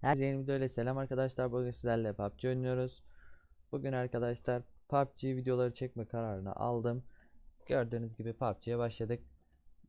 Herkese yeni videoyla selam arkadaşlar. Bugün sizlerle PUBG oynuyoruz. Bugün arkadaşlar PUBG videoları çekme kararını aldım. Gördüğünüz gibi PUBG'ye başladık.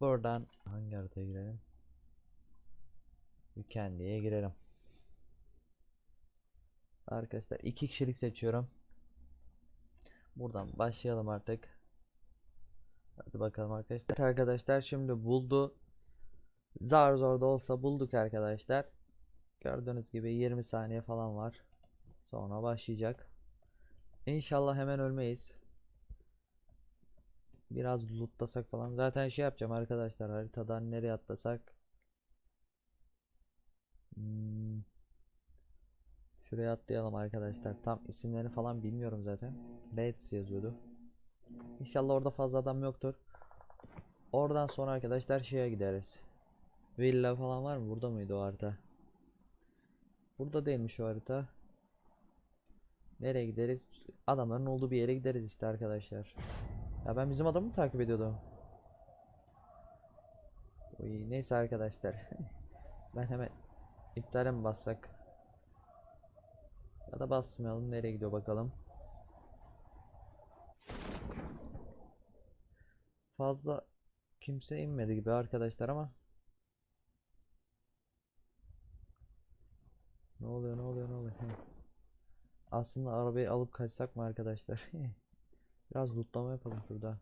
Buradan hangi haritaya girelim? Weekend'e girelim. Arkadaşlar iki kişilik seçiyorum. Buradan başlayalım artık. Hadi bakalım arkadaşlar. Arkadaşlar şimdi buldu. Zar zor da olsa bulduk arkadaşlar. Gördüğünüz gibi 20 saniye falan var. Sonra başlayacak. İnşallah hemen ölmeyiz. Biraz lootlasak falan. Zaten şey yapacağım arkadaşlar. Haritadan nereye atlasak. Hmm. Şuraya atlayalım arkadaşlar. Tam isimlerini falan bilmiyorum zaten. Reds yazıyordu. İnşallah orada fazla adam yoktur. Oradan sonra arkadaşlar şeye gideriz. Villa falan var mı? Burada mıydı o harita? Burada değilmiş o harita. Nereye gideriz? Adamların olduğu bir yere gideriz işte arkadaşlar. Ya ben bizim adamı mı takip ediyordum? Oy, neyse arkadaşlar. ben hemen iptale mi bassak? Ya da basmayalım. Nereye gidiyor bakalım. Fazla kimse inmedi gibi arkadaşlar ama Ne oluyor ne oluyor ne oluyor? Aslında arabayı alıp kaçsak mı arkadaşlar? Biraz lootlama yapalım şurada.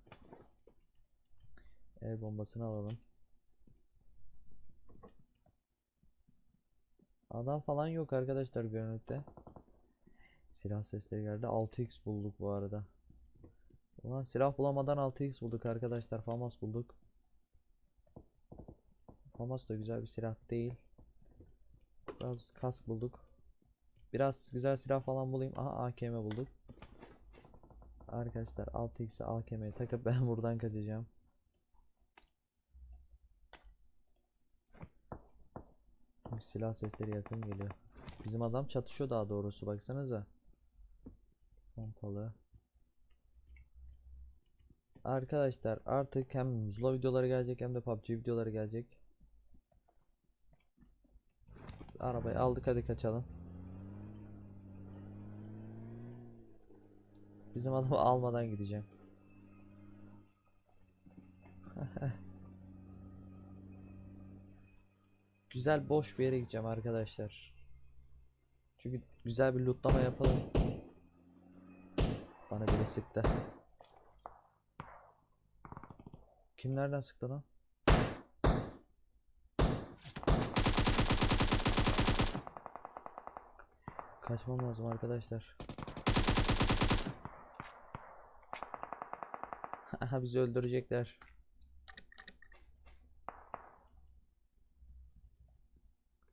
El bombasını alalım. Adam falan yok arkadaşlar görünürde. Silah sesleri geldi. 6x bulduk bu arada. Ulan silah bulamadan 6x bulduk arkadaşlar. FAMAS bulduk. FAMAS da güzel bir silah değil. Biraz kask bulduk. Biraz güzel silah falan bulayım. Aha AKM bulduk. Arkadaşlar 6x'e AKM'yi takıp ben buradan kaçacağım. Çünkü silah sesleri yakın geliyor. Bizim adam çatışıyor daha doğrusu baksanıza. Pompalı. Arkadaşlar artık hem Zula videoları gelecek hem de PUBG videoları gelecek. Arabayı aldık hadi kaçalım. Bizim adamı almadan gideceğim. Güzel boş bir yere gideceğim arkadaşlar. Çünkü güzel bir lootlama yapalım. Bana biri sıktı. Kim nereden sıktı lan? Kaçmam lazım arkadaşlar. Aha bizi öldürecekler.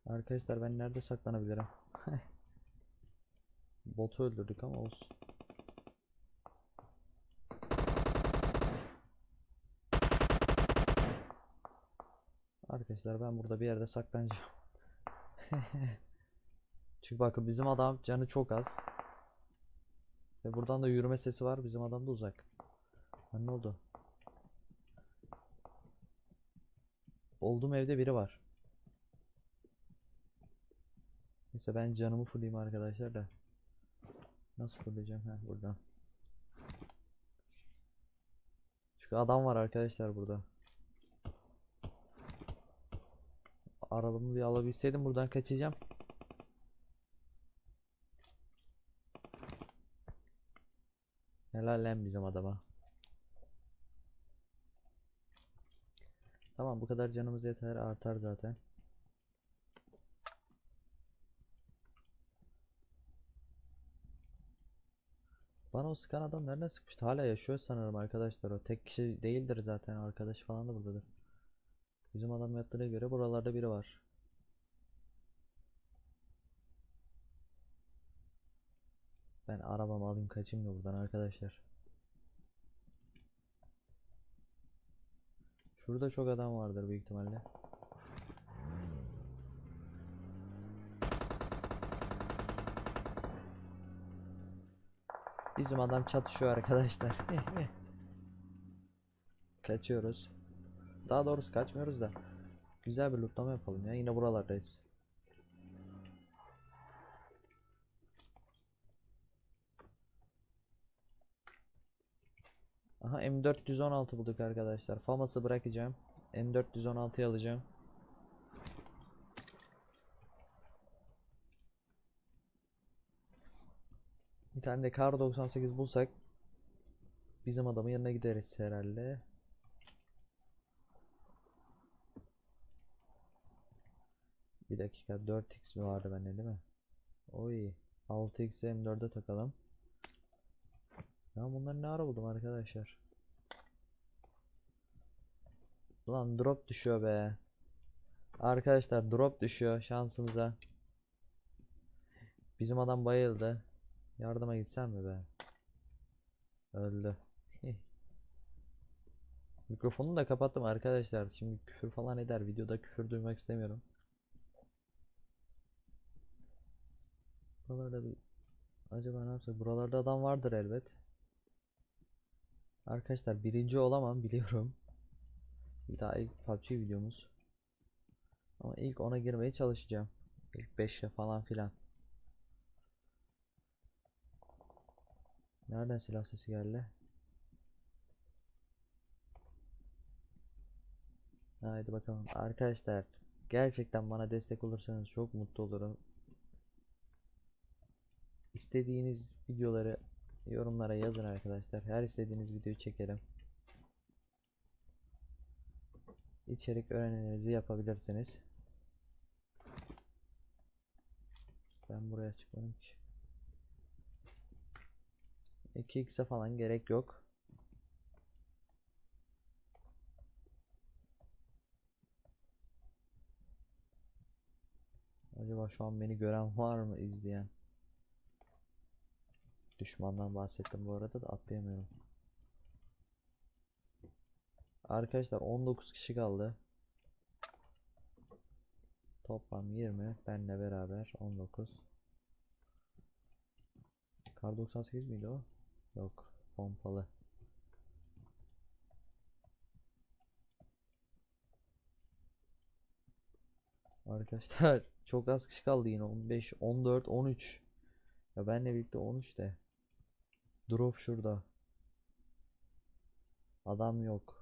Arkadaşlar ben nerede saklanabilirim? Botu öldürdük ama olsun. Arkadaşlar ben burada bir yerde saklanacağım. Çünkü bakın bizim adam canı çok az. Ve buradan da yürüme sesi var. Bizim adam da uzak. Ha, ne oldu? Olduğum evde biri var. Neyse ben canımı fullleyeyim arkadaşlar da. Nasıl fullleyeceğim? Ha buradan. Çünkü adam var arkadaşlar burada. Arabamı bir alabilseydim buradan kaçacağım. Helal lan bizim adama. Tamam bu kadar canımız yeter artar zaten. Bana o sıkan adam nereden sıkmıştı? Hala yaşıyor sanırım arkadaşlar o. Tek kişi değildir zaten. Arkadaş falan da buradadır. Bizim adam yattığına göre buralarda biri var. Ben arabamı alayım kaçayım da buradan arkadaşlar. Şurada çok adam vardır büyük ihtimalle. Bizim adam çatışıyor arkadaşlar. Kaçıyoruz. Daha doğrusu kaçmıyoruz da. Güzel bir lootlama yapalım ya. Yine buralardayız. Aha M416 bulduk arkadaşlar. Famas'ı bırakacağım. M416'yı alacağım. Bir tane de Kar 98 bulsak bizim adamın yanına gideriz herhalde. Bir dakika 4x mi vardı bende değil mi? Oy 6x M4'e takalım. Ya bunları ne ara buldum arkadaşlar? Ulan drop düşüyor be. Arkadaşlar drop düşüyor şansımıza. Bizim adam bayıldı. Yardıma gitsem mi be? Öldü. Mikrofonu da kapattım arkadaşlar. Şimdi küfür falan eder. Videoda küfür duymak istemiyorum. Buralarda bir acaba ne yapsak? Buralarda adam vardır elbet. Arkadaşlar birinci olamam biliyorum. Bir daha ilk PUBG videomuz. Ama ilk ona girmeye çalışacağım. İlk 5'e falan filan. Nereden silah sesi geldi? Haydi bakalım. Arkadaşlar gerçekten bana destek olursanız çok mutlu olurum. İstediğiniz videoları yorumlara yazın arkadaşlar. Her istediğiniz videoyu çekerim. İçerik öğreninizi yapabilirsiniz. Ben buraya çıkmadım ki. 2x'e falan gerek yok. Acaba şu an beni gören var mı izleyen? Düşmandan bahsettim bu arada da atlayamıyorum. Arkadaşlar 19 kişi kaldı. Toplam 20 benle beraber 19. Kar 98 miydi o? Yok, pompalı. Arkadaşlar çok az kişi kaldı yine 15, 14, 13. Ya benle birlikte 13 de. Drop şurada. Adam yok.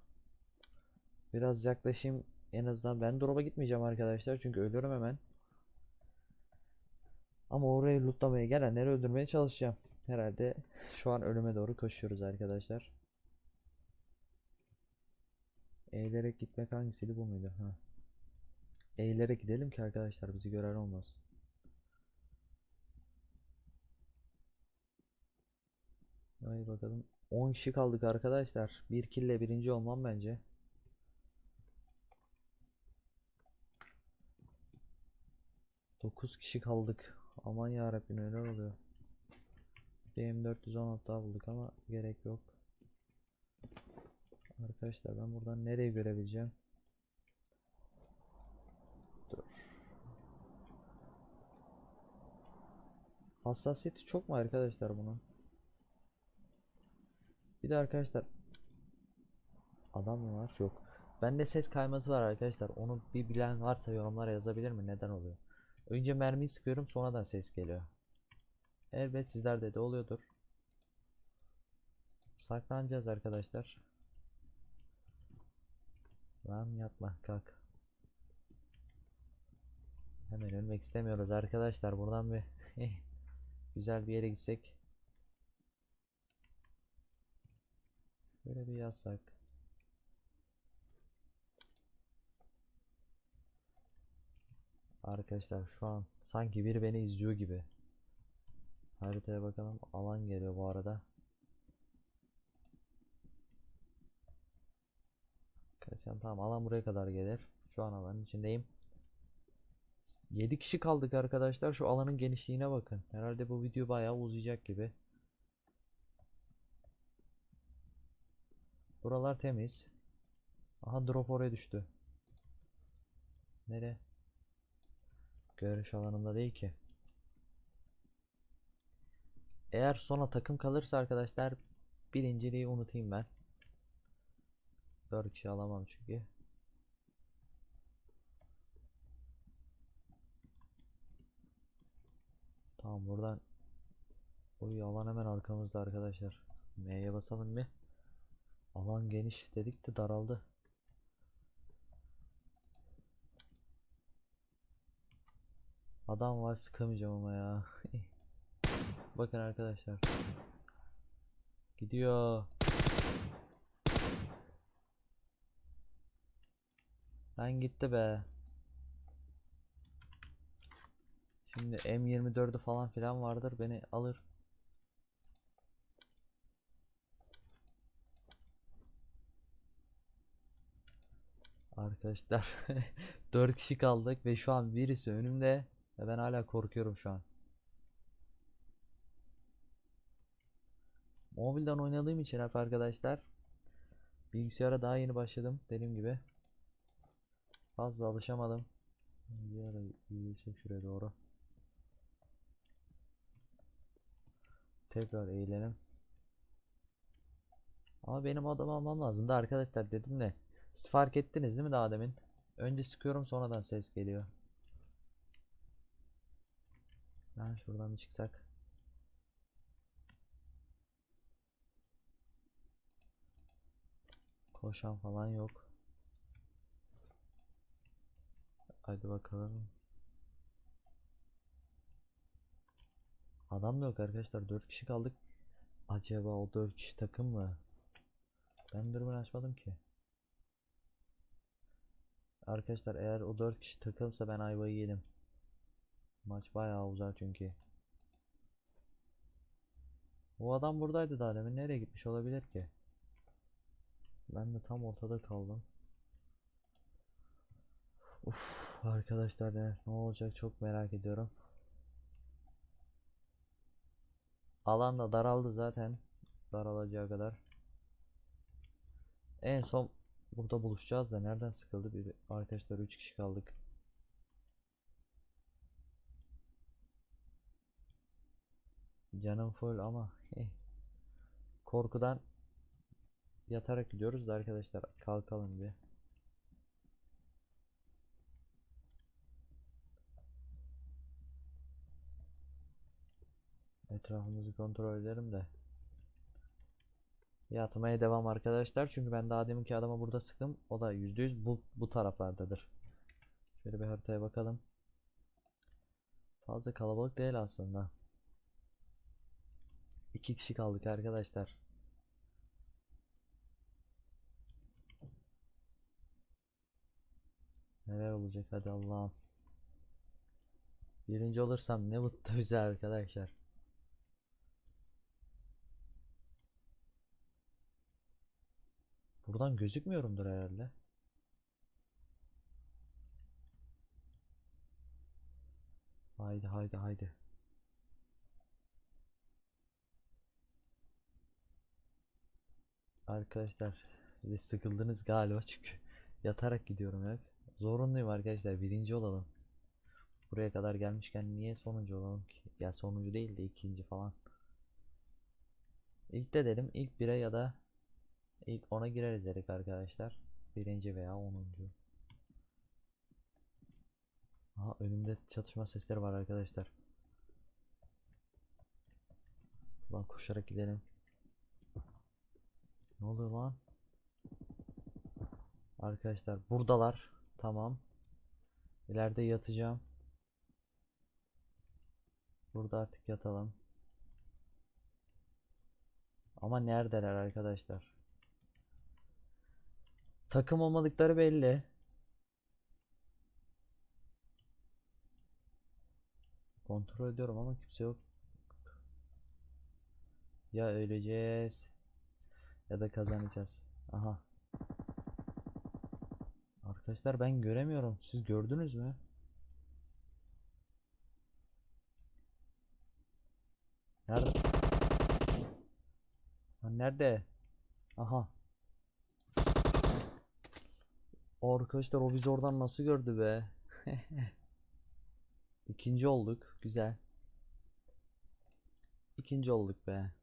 Biraz yaklaşayım en azından ben drop'a gitmeyeceğim arkadaşlar çünkü ölürüm hemen. Ama orayı lootlamaya gelenleri öldürmeye çalışacağım. Herhalde şu an ölüme doğru koşuyoruz arkadaşlar. Eğilerek gitmek hangisiydi bu muydu? Ha. Eğilerek gidelim ki arkadaşlar bizi gören olmaz. Haydi bakalım. 10 kişi kaldık arkadaşlar. Bir kille birinci olmam bence. Dokuz kişi kaldık. Aman yarabbim neler oluyor. BM416 daha bulduk ama gerek yok. Arkadaşlar ben buradan nereye görebileceğim? Dur. Hassasiyeti çok mu arkadaşlar bunun? Bir de arkadaşlar adam mı var? Yok. Bende ses kayması var arkadaşlar. Onu bir bilen varsa yorumlara yazabilir mi? Neden oluyor? Önce mermiyi sıkıyorum sonradan ses geliyor. Elbet sizlerde de oluyordur. Saklanacağız arkadaşlar. Lan yatma kalk. Hemen ölmek istemiyoruz arkadaşlar. Buradan bir güzel bir yere gitsek. Böyle bir yazsak. Arkadaşlar şu an sanki biri beni izliyor gibi. Haritaya bakalım. Alan geliyor bu arada. Kaçan tamam alan buraya kadar gelir. Şu an alanın içindeyim. 7 kişi kaldık arkadaşlar. Şu alanın genişliğine bakın. Herhalde bu video bayağı uzayacak gibi. Buralar temiz. Aha drop oraya düştü. Nere? Görüş alanımda değil ki. Eğer sona takım kalırsa arkadaşlar birinciliği unutayım ben. 4 kişi alamam çünkü. Tamam buradan Oy alan hemen arkamızda arkadaşlar. M'ye basalım bir. Alan geniş dedik de daraldı. Adam var sıkamayacağım ama ya. Bakın arkadaşlar. Gidiyor. Lan gitti be. Şimdi M24'ü falan filan vardır beni alır. Arkadaşlar 4 kişi kaldık ve şu an birisi önümde ve ben hala korkuyorum şu an. Mobilden oynadığım için hep arkadaşlar bilgisayara daha yeni başladım dediğim gibi. Fazla alışamadım. Bir ara yürüyecek şuraya doğru. Tekrar eğlenelim. Ama benim adam almam lazım da arkadaşlar dedim de. Siz fark ettiniz değil mi daha demin? Önce sıkıyorum sonradan ses geliyor. Ben şuradan bir çıksak. Koşan falan yok. Hadi bakalım. Adam da yok arkadaşlar. 4 kişi kaldık. Acaba o 4 kişi takım mı? Ben dürbün açmadım ki. Arkadaşlar eğer o 4 kişi takılsa ben ayvayı yedim. Maç bayağı uzar çünkü. O adam buradaydı daha demin. Nereye gitmiş olabilir ki? Ben de tam ortada kaldım. Uf, arkadaşlar ne, ne olacak çok merak ediyorum. Alan da daraldı zaten. Daralacağı kadar. En son burada buluşacağız da nereden sıkıldı bir arkadaşlar 3 kişi kaldık. Canım full ama eh. korkudan yatarak gidiyoruz da arkadaşlar kalkalım bir. Etrafımızı kontrol edelim de. Yatmaya devam arkadaşlar. Çünkü ben daha deminki adama burada sıkım. O da %100 bu, bu taraflardadır. Şöyle bir haritaya bakalım. Fazla kalabalık değil aslında. İki kişi kaldık arkadaşlar. Neler olacak hadi Allah'ım. Birinci olursam ne mutlu bize arkadaşlar. Buradan gözükmüyorumdur herhalde. Haydi haydi haydi. Arkadaşlar siz de sıkıldınız galiba çünkü yatarak gidiyorum hep. Zorunluyum arkadaşlar birinci olalım. Buraya kadar gelmişken niye sonuncu olalım ki? Ya sonuncu değil de ikinci falan. İlk de dedim ilk bire ya da ilk ona gireriz dedik arkadaşlar. Birinci veya onuncu. Aha önümde çatışma sesleri var arkadaşlar. Şuradan koşarak gidelim. Ne oluyor lan? Arkadaşlar buradalar. Tamam. İleride yatacağım. Burada artık yatalım. Ama neredeler arkadaşlar? Takım olmadıkları belli. Kontrol ediyorum ama kimse yok. Ya öleceğiz ya da kazanacağız. Aha. Arkadaşlar ben göremiyorum. Siz gördünüz mü? Nerede? Nerede? Aha. Arkadaşlar o bizi oradan nasıl gördü be? İkinci olduk. Güzel. İkinci olduk be.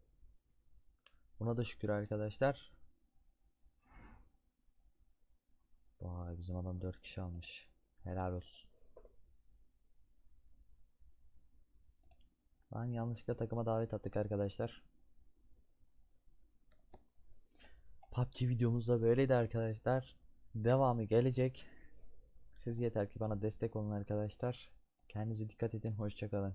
Buna da şükür arkadaşlar. Vay bizim adam 4 kişi almış. Helal olsun. Lan yanlışlıkla takıma davet attık arkadaşlar. PUBG videomuz da böyleydi arkadaşlar. Devamı gelecek. Siz yeter ki bana destek olun arkadaşlar. Kendinize dikkat edin. Hoşçakalın.